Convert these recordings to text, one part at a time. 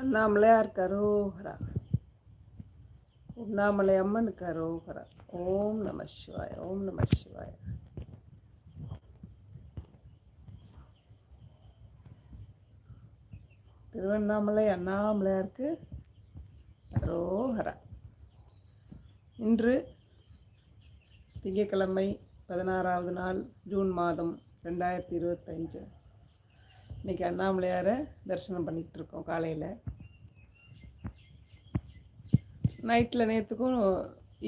அண்ணாமலையார் கரோகரா உண்ணாமலை அம்மன் கரோகரா ஓம் நம சிவாய ஓம் நம சிவாய. திருவண்ணாமலை அண்ணாமலையாருக்கு அரோகரா. இன்று திங்கட்கிழமை பதினாறாவது நாள் ஜூன் மாதம் ரெண்டாயிரத்தி இருபத்தஞ்சு இன்னைக்கு அண்ணாமலையாரை தரிசனம் பண்ணிகிட்டு இருக்கோம் காலையில். நைட்டில் நேற்றுக்கும்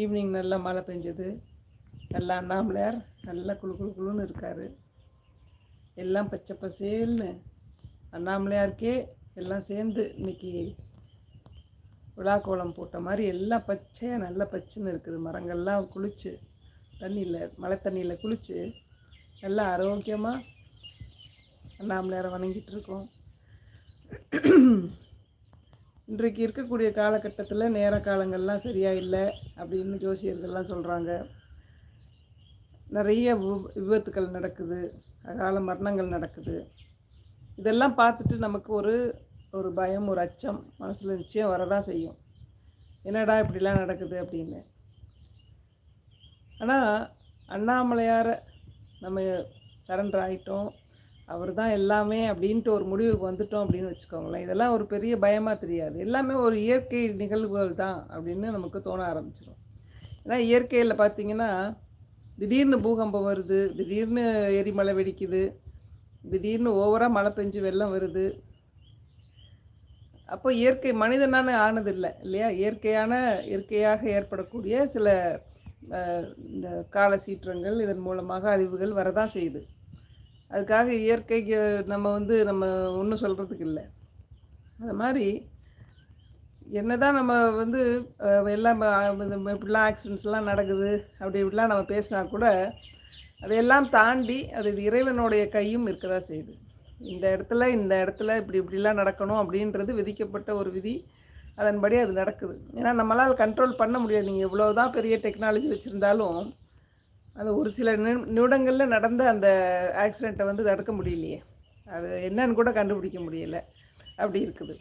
ஈவினிங் நல்லா மழை பெஞ்சது. நல்லா அண்ணாமலையார் நல்லா குழு குழு குழுன்னு இருக்கார். எல்லாம் பச்சை பசேல்னு அண்ணாமலையாருக்கே எல்லாம் சேர்ந்து இன்னைக்கு கோலம் போட்ட மாதிரி எல்லாம் பச்சையாக நல்ல பச்சைன்னு இருக்குது. மரங்கள்லாம் குளிச்சு தண்ணியில் மழை தண்ணியில் குளிச்சு நல்லா ஆரோக்கியமாக அண்ணாமலையாரை வணங்கிட்டு இருக்கோம் இன்றைக்கு இருக்கக்கூடிய காலகட்டத்தில் நேர காலங்கள்லாம் சரியாக இல்லை அப்படின்னு ஜோசியர்கள்லாம் சொல்கிறாங்க நிறைய விபத்துக்கள் நடக்குது. அகால மரணங்கள் நடக்குது. இதெல்லாம் பார்த்துட்டு நமக்கு ஒரு ஒரு பயம் ஒரு அச்சம் மனசில் நிச்சயம் வரதான் செய்யும். என்னடா இப்படிலாம் நடக்குது அப்படின்னு. ஆனால் அண்ணாமலையாரை நம்ம சரண்டர் ஆகிட்டோம் அவர் தான் எல்லாமே அப்படின்ட்டு ஒரு முடிவுக்கு வந்துட்டோம் அப்படின்னு வச்சுக்கோங்களேன். இதெல்லாம் ஒரு பெரிய பயமாக தெரியாது. எல்லாமே ஒரு இயற்கை நிகழ்வுகள் தான் அப்படின்னு நமக்கு தோண ஆரம்பிச்சிடும் ஏன்னா இயற்கையில் பார்த்தீங்கன்னா திடீர்னு பூகம்பம் வருது திடீர்னு எரிமலை வெடிக்குது திடீர்னு ஓவராக மழை பெஞ்சு வெள்ளம் வருது. அப்போ இயற்கை மனிதனான ஆனதில்லை இல்லையா? இயற்கையான இயற்கையாக ஏற்படக்கூடிய சில இந்த கால சீற்றங்கள் இதன் மூலமாக அழிவுகள் வரதான் செய்யுது. அதுக்காக இயற்கைக்கு நம்ம வந்து நம்ம ஒன்றும் சொல்கிறதுக்கு இல்லை. அது மாதிரி என்னதான் நம்ம வந்து எல்லாம் இப்படிலாம் ஆக்சிடென்ட்ஸ்லாம் நடக்குது அப்படி இப்படிலாம் நம்ம பேசினா கூட அதையெல்லாம் தாண்டி அது இறைவனுடைய கையும் இருக்கதா செய்யுது. இந்த இடத்துல இந்த இடத்துல இப்படி இப்படிலாம் நடக்கணும் அப்படின்றது விதிக்கப்பட்ட ஒரு விதி. அதன்படி அது நடக்குது. ஏன்னா நம்மளால் கண்ட்ரோல் பண்ண முடியாது நீங்கள் எவ்வளோதான் பெரிய டெக்னாலஜி வச்சுருந்தாலும் அந்த ஒரு சில நிமிடங்களில் நடந்த அந்த ஆக்சிடெண்ட்டை வந்து தடுக்க முடியலையே. அது என்னன்னு கூட கண்டுபிடிக்க முடியல. அப்படி இருக்குது.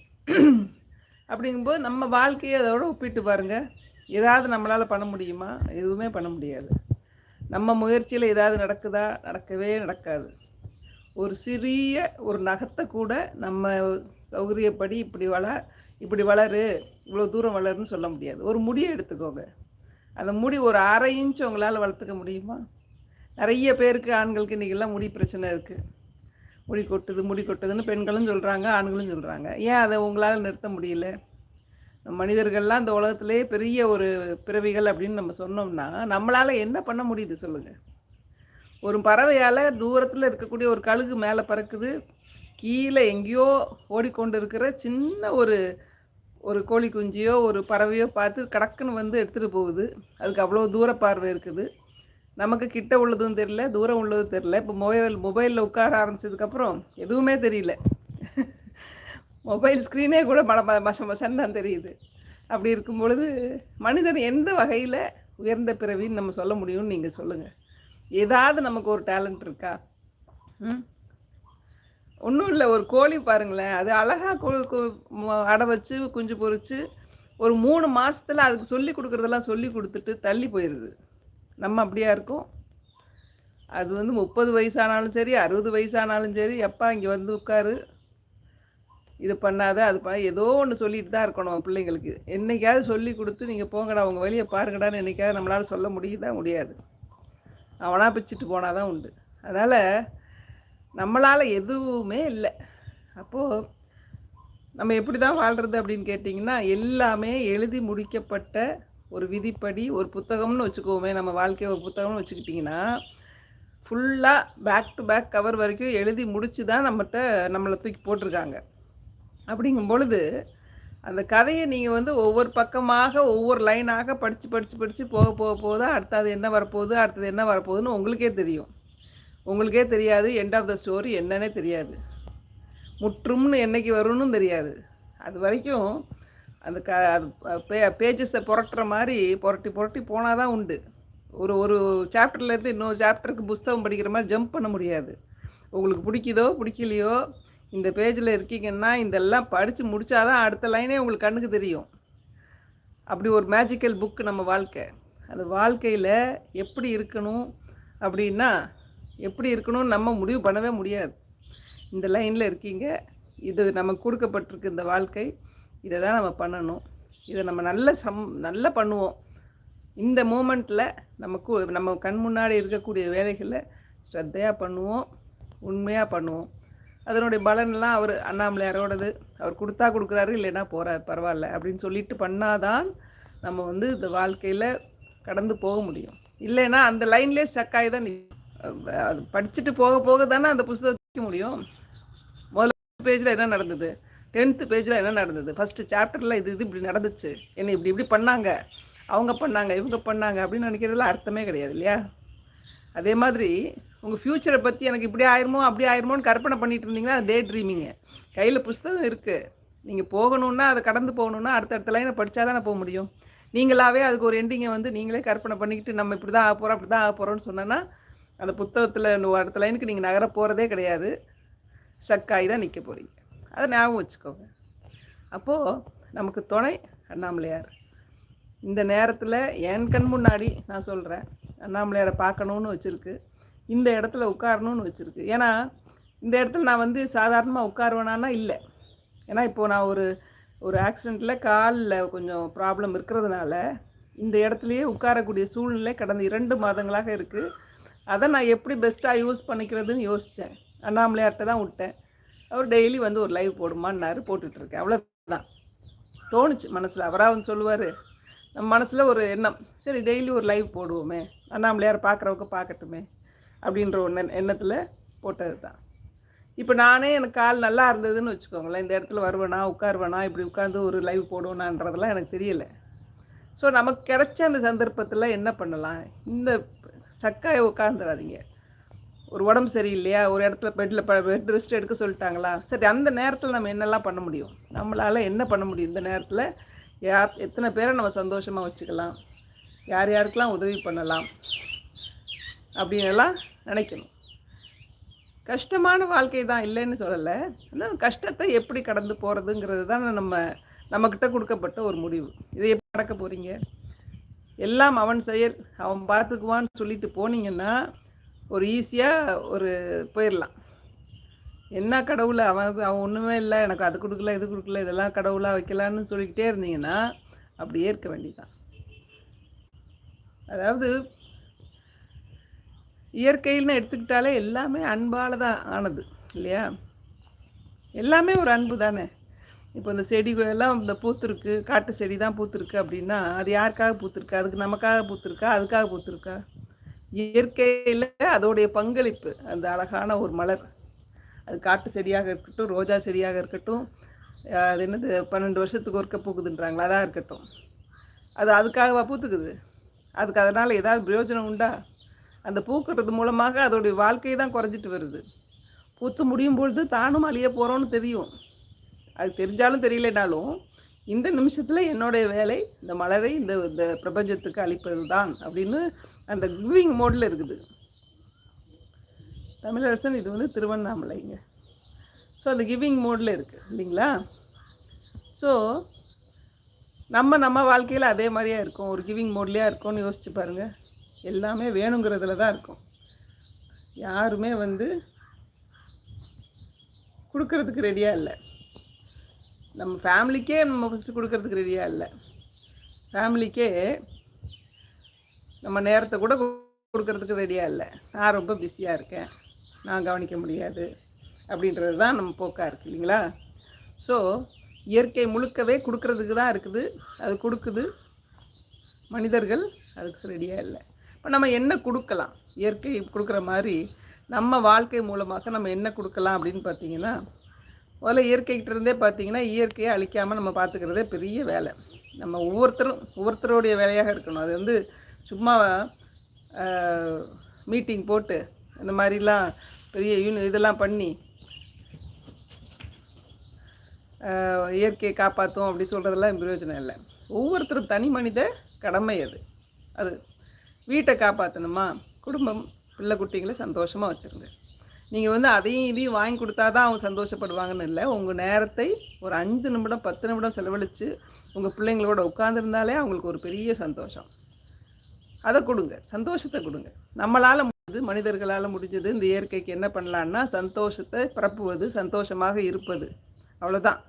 அப்படிங்கும்போது நம்ம வாழ்க்கையை அதோட ஒப்பிட்டு பாருங்கள் ஏதாவது நம்மளால் பண்ண முடியுமா? எதுவுமே பண்ண முடியாது. நம்ம முயற்சியில் ஏதாவது நடக்குதா? நடக்கவே நடக்காது. ஒரு சிறிய ஒரு நகத்தை கூட நம்ம சௌகரியப்படி இப்படி வள இப்படி வளரு இவ்வளோ தூரம் வளருன்னு சொல்ல முடியாது. ஒரு முடியை எடுத்துக்கோங்க. அந்த முடி ஒரு அரை இன்ச் உங்களால் வளர்த்துக்க முடியுமா? நிறைய பேருக்கு ஆண்களுக்கு இன்றைக்கெல்லாம் முடி பிரச்சனை இருக்குது முடி கொட்டுது முடி கொட்டுதுன்னு பெண்களும் சொல்கிறாங்க ஆண்களும் சொல்கிறாங்க ஏன் அதை உங்களால் நிறுத்த முடியல? மனிதர்கள்லாம் இந்த உலகத்திலே பெரிய ஒரு பிறவிகள் அப்படின்னு நம்ம சொன்னோம்னா நம்மளால் என்ன பண்ண முடியுது சொல்லுங்கள் ஒரு பறவையால் தூரத்தில் இருக்கக்கூடிய ஒரு கழுகு மேலே பறக்குது. கீழே எங்கேயோ ஓடிக்கொண்டு இருக்கிற சின்ன ஒரு ஒரு கோழி குஞ்சியோ ஒரு பறவையோ பார்த்து கடக்குன்னு வந்து எடுத்துகிட்டு போகுது. அதுக்கு அவ்வளோ தூர பார்வை இருக்குது. நமக்கு கிட்ட உள்ளதும் தெரியல தூரம் உள்ளதும் தெரியல. இப்போ மொபைல் மொபைலில் உட்கார ஆரம்பிச்சதுக்கப்புறம் எதுவுமே தெரியல. மொபைல் ஸ்க்ரீனே கூட மட மச மசன்னு தான் தெரியுது. அப்படி இருக்கும் பொழுது மனிதன் எந்த வகையில் உயர்ந்த பிறவின்னு நம்ம சொல்ல முடியும்னு நீங்கள் சொல்லுங்கள் ஏதாவது நமக்கு ஒரு டேலண்ட் இருக்கா? ம்? ஒன்றும் இல்லை ஒரு கோழி பாருங்களேன். அது அழகாக அடை வச்சு குஞ்சு பொறிச்சு ஒரு மூணு மாதத்தில் அதுக்கு சொல்லி கொடுக்குறதெல்லாம் சொல்லி கொடுத்துட்டு தள்ளி போயிடுது நம்ம அப்படியா இருக்கோம்? அது வந்து முப்பது வயசானாலும் சரி அறுபது வயசானாலும் சரி எப்பா இங்கே வந்து உட்காரு. இது பண்ணாத அது ப ஏதோ ஒன்று சொல்லிட்டு தான் இருக்கணும் பிள்ளைங்களுக்கு. என்றைக்காவது சொல்லி கொடுத்து நீங்கள் போங்கடா உங்கள் வழியை பாருங்கடான்னு என்றைக்காவது நம்மளால் சொல்ல முடியுதா முடியாது. அவனாக பிச்சுட்டு போனால் தான் உண்டு. அதனால் நம்மளால் எதுவுமே இல்லை. அப்போது நம்ம எப்படி தான் வாழ்கிறது அப்படின்னு கேட்டிங்கன்னா எல்லாமே எழுதி முடிக்கப்பட்ட ஒரு விதிப்படி ஒரு புத்தகம்னு வச்சுக்கோமே நம்ம வாழ்க்கையை ஒரு புத்தகம்னு வச்சுக்கிட்டிங்கன்னா ஃபுல்லாக பேக் டு பேக் கவர் வரைக்கும் எழுதி முடித்து தான் நம்மகிட்ட நம்மளை தூக்கி போட்டிருக்காங்க. அப்படிங்கும் பொழுது அந்த கதையை நீங்கள் வந்து ஒவ்வொரு பக்கமாக ஒவ்வொரு லைனாக படித்து படித்து படித்து போக போக போக தான் அடுத்தது என்ன வரப்போகுது அடுத்தது என்ன வரப்போகுதுன்னு உங்களுக்கே தெரியும். உங்களுக்கே தெரியாது எண்ட் ஆஃப் த ஸ்டோரி என்னன்னே தெரியாது. முற்றும்னு என்றைக்கு வரும்னு தெரியாது. அது வரைக்கும் அந்த க அது பே பேஜஸை புரட்டுற மாதிரி புரட்டி புரட்டி போனால் தான் உண்டு. ஒரு ஒரு சாப்டர்லேருந்து இன்னொரு சாப்டருக்கு புஸ்தகம் படிக்கிற மாதிரி ஜம்ப் பண்ண முடியாது. உங்களுக்கு பிடிக்குதோ பிடிக்கலையோ இந்த பேஜில் இருக்கீங்கன்னா இதெல்லாம் படித்து முடிச்சாதான் அடுத்த லைனே உங்களுக்கு கண்ணுக்கு தெரியும். அப்படி ஒரு மேஜிக்கல் புக்கு நம்ம வாழ்க்கை. அந்த வாழ்க்கையில் எப்படி இருக்கணும் அப்படின்னா எப்படி இருக்கணும்னு நம்ம முடிவு பண்ணவே முடியாது. இந்த லைனில் இருக்கீங்க. இது நமக்கு கொடுக்கப்பட்டிருக்கு இந்த வாழ்க்கை. இதை தான் நம்ம பண்ணணும். இதை நம்ம நல்ல சம் நல்லா பண்ணுவோம். இந்த மூமெண்ட்டில் நமக்கு நம்ம கண் முன்னாடி இருக்கக்கூடிய வேலைகளை ஸ்ரத்தையாக பண்ணுவோம். உண்மையாக பண்ணுவோம். அதனுடைய பலன்லாம் அவர் அண்ணாமலையாரோடது அவர் கொடுத்தா கொடுக்குறாரு இல்லைன்னா போகிறார் பரவாயில்ல அப்படின்னு சொல்லிட்டு பண்ணாதான் நம்ம வந்து இந்த வாழ்க்கையில் கடந்து போக முடியும். இல்லைன்னா அந்த லைன்லேயே ஸ்டக் ஆகி தான் அது படிச்சுட்டு போக போக தானே அந்த புத்தகத்தை வைக்க முடியும். முதல்ல பேஜில் என்ன நடந்தது? டென்த்து பேஜில் என்ன நடந்தது? ஃபஸ்ட்டு சாப்டரில் இது இது இப்படி நடந்துச்சு. என்ன இப்படி இப்படி பண்ணாங்க. அவங்க பண்ணாங்க இவங்க பண்ணாங்க அப்படின்னு நினைக்கிறதுல அர்த்தமே கிடையாது இல்லையா? அதே மாதிரி உங்கள் ஃப்யூச்சரை பற்றி எனக்கு இப்படி ஆயிருமோ அப்படி ஆயிருமோன்னு கற்பனை பண்ணிட்டு இருந்தீங்கன்னா டே ட்ரீமிங்கு கையில் புஸ்தகம் இருக்குது நீங்கள் போகணுன்னா அதை கடந்து போகணுன்னா அடுத்தடுத்த லைனை படித்தா தானே போக முடியும். நீங்களாவே அதுக்கு ஒரு எண்டிங்கை வந்து நீங்களே கற்பனை பண்ணிக்கிட்டு நம்ம இப்படி தான் ஆக போகிறோம் அப்படி தான் ஆக போகிறோம்னு சொன்னோன்னா அந்த புத்தகத்தில் அடுத்த லைனுக்கு நீங்கள் நகர போகிறதே கிடையாது. ஸ்டக்காகி தான் நிற்க போகிறீங்க அதை ஞாபகம் வச்சுக்கோங்க. அப்போது நமக்கு துணை அண்ணாமலையார். இந்த நேரத்தில் என் கண் முன்னாடி நான் சொல்கிறேன் அண்ணாமலையாரை பார்க்கணுன்னு வச்சுருக்கு. இந்த இடத்துல உட்காரணும்னு வச்சுருக்கு. ஏன்னா இந்த இடத்துல நான் வந்து சாதாரணமாக உட்காருவேனானா இல்லை. ஏன்னா இப்போது நான் ஒரு ஒரு ஆக்சிடெண்ட்டில் காலில் கொஞ்சம் ப்ராப்ளம் இருக்கிறதுனால இந்த இடத்துலையே உட்காரக்கூடிய சூழ்நிலை கடந்த இரண்டு மாதங்களாக இருக்குது அதை நான் எப்படி பெஸ்ட்டாக யூஸ் பண்ணிக்கிறதுன்னு யோசித்தேன் அண்ணாமலையார்கிட்ட தான் விட்டேன். அவர் டெய்லி வந்து ஒரு லைவ் போடுமான்னாரு போட்டுட்ருக்கேன் அவ்வளோதான் தோணுச்சு மனசில். அவராக வந்து சொல்லுவார் நம்ம மனசில் ஒரு எண்ணம். சரி டெய்லி ஒரு லைவ் போடுவோமே. அண்ணாமலையார் பார்க்குறவங்க பார்க்கட்டுமே அப்படின்ற ஒரு எண்ணத்தில் போட்டது தான் இப்போ நானே எனக்கு கால் நல்லா இருந்ததுன்னு வச்சுக்கோங்களேன். இந்த இடத்துல வருவேனா உட்காருவேனா இப்படி உட்காந்து ஒரு லைவ் போடுவேனான்றதெல்லாம் எனக்கு தெரியலை. ஸோ நமக்கு கிடைச்ச அந்த சந்தர்ப்பத்தில் என்ன பண்ணலாம்? இந்த ஸ்டக்காக உட்காந்துடாதீங்க ஒரு உடம்பு சரியில்லையா? ஒரு இடத்துல பெட்டில் பெட் ரெஸ்ட் எடுக்க சொல்லிட்டாங்களா? சரி அந்த நேரத்தில் நம்ம என்னெல்லாம் பண்ண முடியும்? நம்மளால் என்ன பண்ண முடியும் இந்த நேரத்தில்? யார் எத்தனை பேரை நம்ம சந்தோஷமாக வச்சுக்கலாம்? யார் யாருக்கெல்லாம் உதவி பண்ணலாம்? அப்படின்னு எல்லாம் நினைக்கணும். கஷ்டமான வாழ்க்கை தான் இல்லைன்னு சொல்லலை. ஆனால் கஷ்டத்தை எப்படி கடந்து போகிறதுங்கிறது தான் நம்ம நம்மக்கிட்ட கொடுக்கப்பட்ட ஒரு முடிவு. இதை எப்படி நடக்க போகிறீங்க எல்லாம் அவன் செயல் அவன் பார்த்துக்குவான்னு சொல்லிட்டு போனீங்கன்னா ஒரு ஈஸியாக ஒரு போயிடலாம் என்ன கடவுளை அவன் அவன் ஒன்றுமே இல்லை எனக்கு அது கொடுக்கல இது கொடுக்கல இதெல்லாம் கடவுளாக வைக்கலான்னு சொல்லிக்கிட்டே இருந்தீங்கன்னா அப்படி ஏற்க வேண்டியதான் அதாவது இயற்கையில்னு எடுத்துக்கிட்டாலே எல்லாமே அன்பால் தான் ஆனது இல்லையா? எல்லாமே ஒரு அன்பு தானே இப்போ இந்த செடிகளெல்லாம் இந்த பூத்துருக்கு காட்டு செடி தான் பூத்துருக்கு அப்படின்னா அது யாருக்காக பூத்துருக்கா? அதுக்கு நமக்காக பூத்துருக்கா? அதுக்காக பூத்துருக்கா? இயற்கையில் அதோடைய பங்களிப்பு அந்த அழகான ஒரு மலர். அது காட்டு செடியாக இருக்கட்டும் ரோஜா செடியாக இருக்கட்டும் அது என்னது பன்னெண்டு வருஷத்துக்கு ஒருக்க பூக்குதுன்றாங்களா? அதாக இருக்கட்டும். அது அதுக்காகவா பூத்துக்குது? அதுக்கு அதனால் ஏதாவது பிரயோஜனம் உண்டா? அந்த பூக்கிறது மூலமாக அதோடைய வாழ்க்கை தான் குறைஞ்சிட்டு வருது. பூத்து முடியும் பொழுது தானும் அழிய போகிறோன்னு தெரியும். அது தெரிஞ்சாலும் தெரியலனாலும் இந்த நிமிஷத்தில் என்னுடைய வேலை இந்த மலரை இந்த இந்த பிரபஞ்சத்துக்கு அளிப்பது தான் அப்படின்னு அந்த கிவிங் மோடில் இருக்குது. தமிழரசன் இது வந்து திருவண்ணாமலைங்க. ஸோ அந்த கிவிங் மோடில் இருக்குது இல்லைங்களா? ஸோ நம்ம நம்ம வாழ்க்கையில் அதே மாதிரியா இருக்கும். ஒரு கிவிங் மோட்லேயே இருக்கோம்னு யோசிச்சு பாருங்கள் எல்லாமே வேணுங்கிறதுல தான் இருக்கும். யாருமே வந்து கொடுக்கறதுக்கு ரெடியாக இல்லை. நம்ம ஃபேமிலிக்கே நம்ம ஃபஸ்ட்டு கொடுக்கறதுக்கு ரெடியாக இல்லை. ஃபேமிலிக்கே நம்ம நேரத்தை கூட கொடுக்கறதுக்கு ரெடியாக இல்லை. நான் ரொம்ப பிஸியாக இருக்கேன். நான் கவனிக்க முடியாது. அப்படின்றது தான் நம்ம போக்காக இருக்குது இல்லைங்களா? ஸோ இயற்கை முழுக்கவே கொடுக்கறதுக்கு தான் இருக்குது. அது கொடுக்குது. மனிதர்கள் அதுக்கு ரெடியாக இல்லை. இப்போ நம்ம என்ன கொடுக்கலாம்? இயற்கை கொடுக்குற மாதிரி நம்ம வாழ்க்கை மூலமாக நம்ம என்ன கொடுக்கலாம் அப்படின்னு பார்த்தீங்கன்னா முதல்ல இயற்கைக்கிட்ட இருந்தே பார்த்தீங்கன்னா இயற்கையை அழிக்காமல் நம்ம பார்த்துக்கிறதே பெரிய வேலை. நம்ம ஒவ்வொருத்தரும் ஒவ்வொருத்தருடைய வேலையாக இருக்கணும். அது வந்து சும்மா மீட்டிங் போட்டு இந்த மாதிரிலாம் பெரிய யூனி இதெல்லாம் பண்ணி இயற்கையை காப்பாற்றும் அப்படி சொல்கிறதெல்லாம் பிரயோஜனம் இல்லை. ஒவ்வொருத்தரும் தனி மனித கடமை அது. அது வீட்டை காப்பாற்றணுமா குடும்பம் பிள்ளை குட்டிங்களை சந்தோஷமாக வச்சுருங்க. நீங்கள் வந்து அதையும் இதையும் வாங்கி கொடுத்தா தான் அவங்க சந்தோஷப்படுவாங்கன்னு இல்லை. உங்கள் நேரத்தை ஒரு அஞ்சு நிமிடம் பத்து நிமிடம் செலவழித்து உங்கள் பிள்ளைங்களோட உட்காந்துருந்தாலே அவங்களுக்கு ஒரு பெரிய சந்தோஷம். அதை கொடுங்க. சந்தோஷத்தை கொடுங்க. நம்மளால் முடிஞ்சது மனிதர்களால் முடிஞ்சது இந்த இயற்கைக்கு என்ன பண்ணலான்னா சந்தோஷத்தை பரப்புவது சந்தோஷமாக இருப்பது. அவ்வளோதான்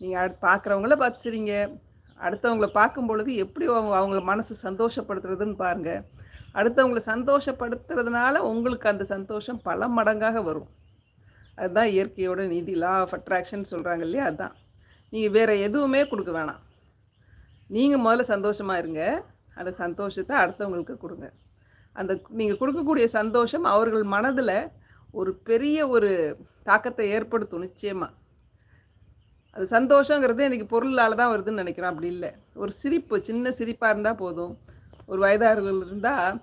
நீங்கள் அடுத்து பார்க்குறவங்கள பார்த்துறீங்க அடுத்தவங்கள பார்க்கும் பொழுது எப்படி அவங்க அவங்கள மனசு சந்தோஷப்படுத்துறதுன்னு பாருங்கள் அடுத்தவங்களை சந்தோஷப்படுத்துறதுனால உங்களுக்கு அந்த சந்தோஷம் பல மடங்காக வரும். அதுதான் இயற்கையோட நிதி லா ஆஃப் அட்ராக்ஷன் சொல்கிறாங்க இல்லையா? அதுதான் நீங்கள் வேறு எதுவுமே கொடுக்க வேணாம். நீங்கள் முதல்ல சந்தோஷமாக இருங்க. அந்த சந்தோஷத்தை அடுத்தவங்களுக்கு கொடுங்க. அந்த நீங்கள் கொடுக்கக்கூடிய சந்தோஷம் அவர்கள் மனதில் ஒரு பெரிய ஒரு தாக்கத்தை ஏற்படுத்தும் நிச்சயமாக அது சந்தோஷங்கிறது எனக்கு பொருளால் தான் வருதுன்னு நினைக்கிறேன் அப்படி இல்லை. ஒரு சிரிப்பு சின்ன சிரிப்பாக இருந்தால் போதும். ஒரு வயதார்கள் இருந்தால்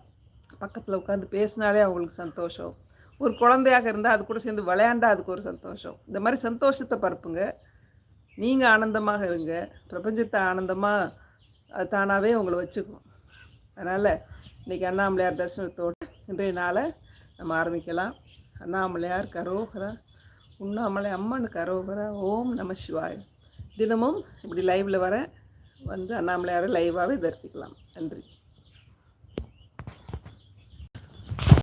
பக்கத்தில் உட்காந்து பேசினாலே அவங்களுக்கு சந்தோஷம். ஒரு குழந்தையாக இருந்தால் அது கூட சேர்ந்து விளையாண்டா அதுக்கு ஒரு சந்தோஷம். இந்த மாதிரி சந்தோஷத்தை பரப்புங்க. நீங்கள் ஆனந்தமாக இருங்க. பிரபஞ்சத்தை ஆனந்தமாக அது தானாகவே உங்களை வச்சுக்கும். அதனால் இன்றைக்கி அண்ணாமலையார் தரிசனத்தோடு இன்றைய நாளை நம்ம ஆரம்பிக்கலாம். அண்ணாமலையார் கரோகரா உண்ணாமலை அம்மன் கரோகரா ஓம் நம சிவாய். தினமும் இப்படி லைவில் வர வந்து அண்ணாமலையாரை லைவாகவே தரிசிக்கலாம். நன்றி.